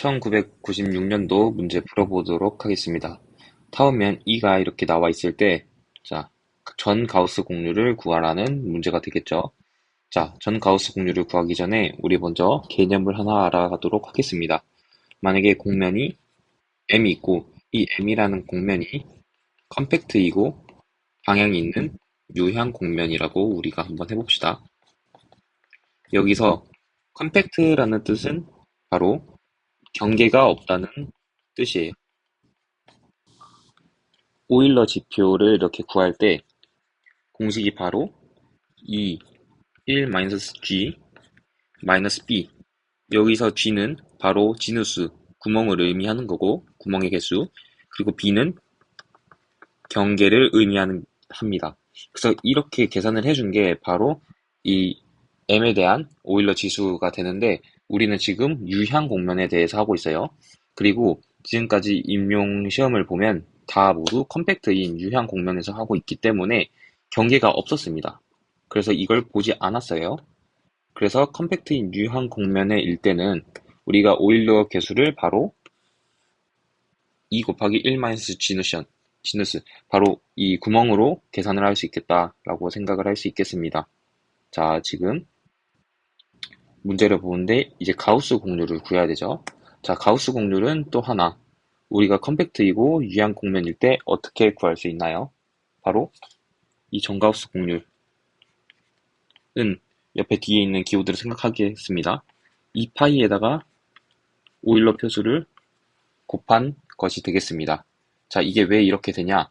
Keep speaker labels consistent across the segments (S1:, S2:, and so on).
S1: 1996년도 문제 풀어보도록 하겠습니다. 타원면 E가 이렇게 나와 있을 때, 자, 전 가우스 공률을 구하라는 문제가 되겠죠. 자, 전 가우스 공률을 구하기 전에 우리 먼저 개념을 하나 알아가도록 하겠습니다. 만약에 공면이 M이 있고, 이 M이라는 공면이 컴팩트이고 방향이 있는 유향 공면이라고 우리가 한번 해봅시다. 여기서 컴팩트라는 뜻은 바로 경계가 없다는 뜻이에요. 오일러 지표를 이렇게 구할 때 공식이 바로 2, 1-g -b 여기서 g는 바로 진우수, 구멍을 의미하는 거고 구멍의 개수 그리고 b는 경계를 의미하는 합니다. 그래서 이렇게 계산을 해준 게 바로 이 m에 대한 오일러 지수가 되는데 우리는 지금 유향 공면에 대해서 하고 있어요. 그리고 지금까지 임용 시험을 보면 다 모두 컴팩트인 유향 공면에서 하고 있기 때문에 경계가 없었습니다. 그래서 이걸 보지 않았어요. 그래서 컴팩트인 유향 공면의 일 때는 우리가 오일러 개수를 바로 2 곱하기 1마이너스 지누션, 지누스, 바로 이 구멍으로 계산을 할 수 있겠다라고 생각을 할 수 있겠습니다. 자, 지금 문제를 보는데 이제 가우스 공률을 구해야 되죠. 자, 가우스 공률은 또 하나 우리가 컴팩트이고 유한 공면일 때 어떻게 구할 수 있나요? 바로 이 정가우스 공률은 옆에 뒤에 있는 기호들을 생각하겠습니다. 2파이에다가 오일러 표수를 곱한 것이 되겠습니다. 자, 이게 왜 이렇게 되냐?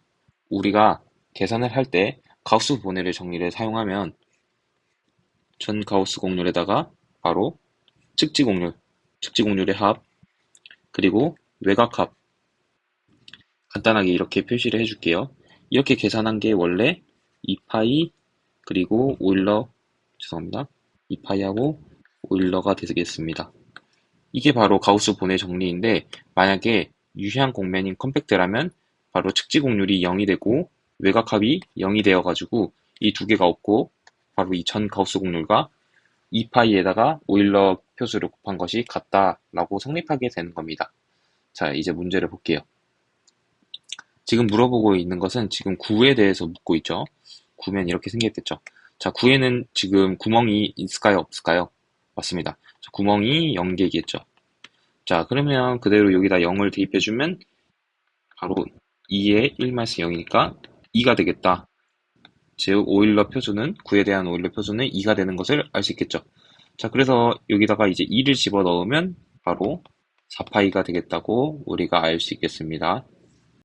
S1: 우리가 계산을 할 때 가우스 분해를 정리를 사용하면 전 가우스 공률에다가 바로 측지공률, 측지공률의 합, 그리고 외곽합 간단하게 이렇게 표시를 해줄게요. 이렇게 계산한 게 원래 2파이 그리고 오일러 죄송합니다. 2파이하고 오일러가 되겠습니다. 이게 바로 가우스 분해 정리인데 만약에 유효한 공면인 컴팩트라면 바로 측지공률이 0이 되고 외곽합이 0이 되어가지고 이 두 개가 없고 바로 이전 가우스 공률과 2파이에다가 오일러 표수를 곱한 것이 같다라고 성립하게 되는 겁니다. 자, 이제 문제를 볼게요. 지금 물어보고 있는 것은 지금 구에 대해서 묻고 있죠. 구면 이렇게 생겼겠죠. 자, 구에는 지금 구멍이 있을까요? 없을까요? 맞습니다. 자, 구멍이 0개겠죠. 자, 그러면 그대로 여기다 0을 대입해주면 바로 2의 1-0이니까 2가 되겠다. 즉 오일러 표수는 9에 대한 오일러 표수는 2가 되는 것을 알 수 있겠죠. 자 그래서 여기다가 이제 2를 집어넣으면 바로 4파이가 되겠다고 우리가 알 수 있겠습니다.